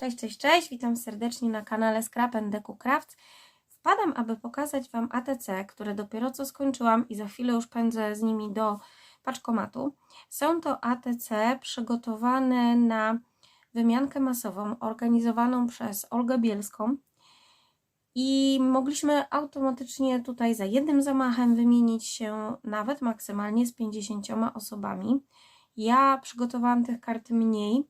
Cześć, cześć, cześć, witam serdecznie na kanale Scrap Deco Crafts. Wpadam, aby pokazać Wam ATC, które dopiero co skończyłam i za chwilę już pędzę z nimi do paczkomatu. Są to ATC przygotowane na wymiankę masową organizowaną przez Olgę Bielską i mogliśmy automatycznie tutaj za jednym zamachem wymienić się nawet maksymalnie z 50 osobami. Ja przygotowałam tych kart mniej,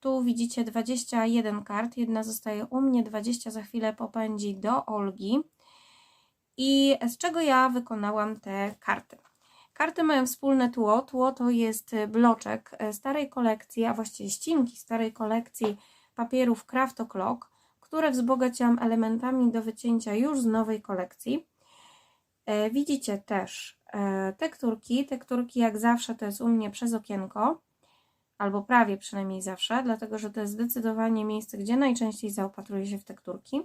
tu widzicie 21 kart, jedna zostaje u mnie, 20 za chwilę popędzi do Olgi. I z czego ja wykonałam te karty? Karty mają wspólne tło. Tło to jest bloczek starej kolekcji, a właściwie ścinki starej kolekcji papierów Craft O'Clock, które wzbogaciłam elementami do wycięcia już z nowej kolekcji. E, Widzicie też e, tekturki. Tekturki jak zawsze to jest u mnie przez okienko albo prawie przynajmniej zawsze, dlatego że to jest zdecydowanie miejsce, gdzie najczęściej zaopatruje się w tekturki.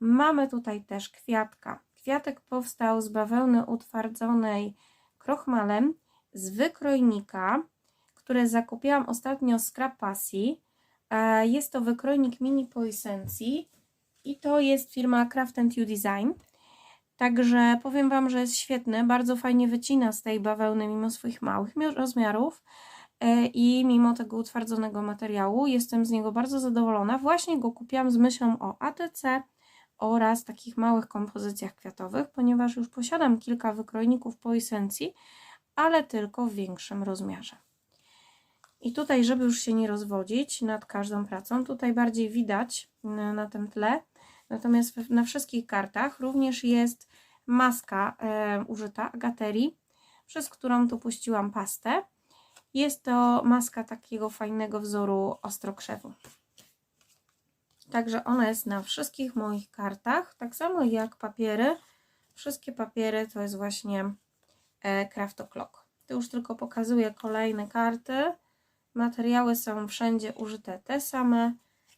Mamy tutaj też kwiatka. Kwiatek powstał z bawełny utwardzonej krochmalem z wykrojnika, które zakupiłam ostatnio z. E, Jest to wykrojnik mini po esencji i to jest firma Craft You Design. Także powiem Wam, że jest świetny, bardzo fajnie wycina z tej bawełny mimo swoich małych mi- rozmiarów e, i mimo tego utwardzonego materiału jestem z niego bardzo zadowolona. Właśnie go kupiłam z myślą o ATC oraz takich małych kompozycjach kwiatowych, ponieważ już posiadam kilka wykrojników po esencji, ale tylko w większym rozmiarze. I tutaj, żeby już się nie rozwodzić nad każdą pracą, tutaj bardziej widać na, na tym tle, natomiast na wszystkich kartach również jest maska e, użyta Agaterii, przez którą tu puściłam pastę. Jest to maska takiego fajnego wzoru ostrokrzewu. Także ona jest na wszystkich moich kartach, tak samo jak papiery. Wszystkie papiery to jest właśnie e, Craft O'Clock. Tu już tylko pokazuję kolejne karty. Materiały są wszędzie użyte te same.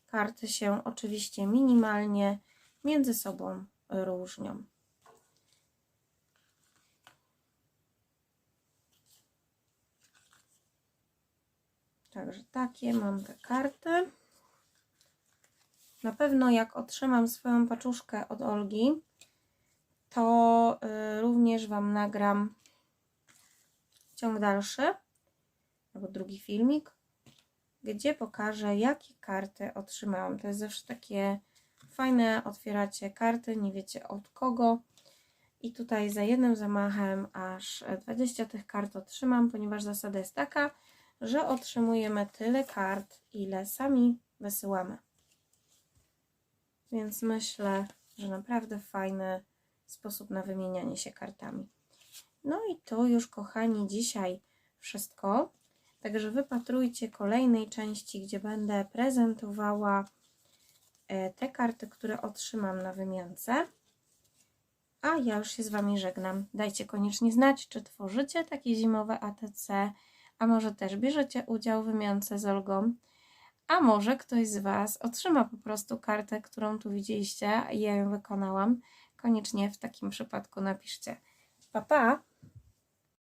Karty się oczywiście minimalnie między sobą różnią. Także takie mam te karty. Na pewno jak otrzymam swoją paczuszkę od Olgi, to y, również Wam nagram ciąg dalszy, albo drugi filmik, gdzie pokażę, jakie karty otrzymałam. To jest zawsze takie fajne, otwieracie karty, nie wiecie od kogo. I tutaj za jednym zamachem aż 20 tych kart otrzymam, ponieważ zasada jest taka, że otrzymujemy tyle kart, ile sami wysyłamy. Więc myślę, że naprawdę fajny sposób na wymienianie się kartami. No i to już, kochani, dzisiaj wszystko. Także wypatrujcie kolejnej części, gdzie będę prezentowała e, te karty, które otrzymam na wymiance. A ja już się z Wami żegnam. Dajcie koniecznie znać, czy tworzycie takie zimowe ATC, a może też bierzecie udział w wymiance z Olgą. A może ktoś z Was otrzyma po prostu kartę, którą tu widzieliście i ja ją wykonałam. Koniecznie w takim przypadku napiszcie. Pa, pa!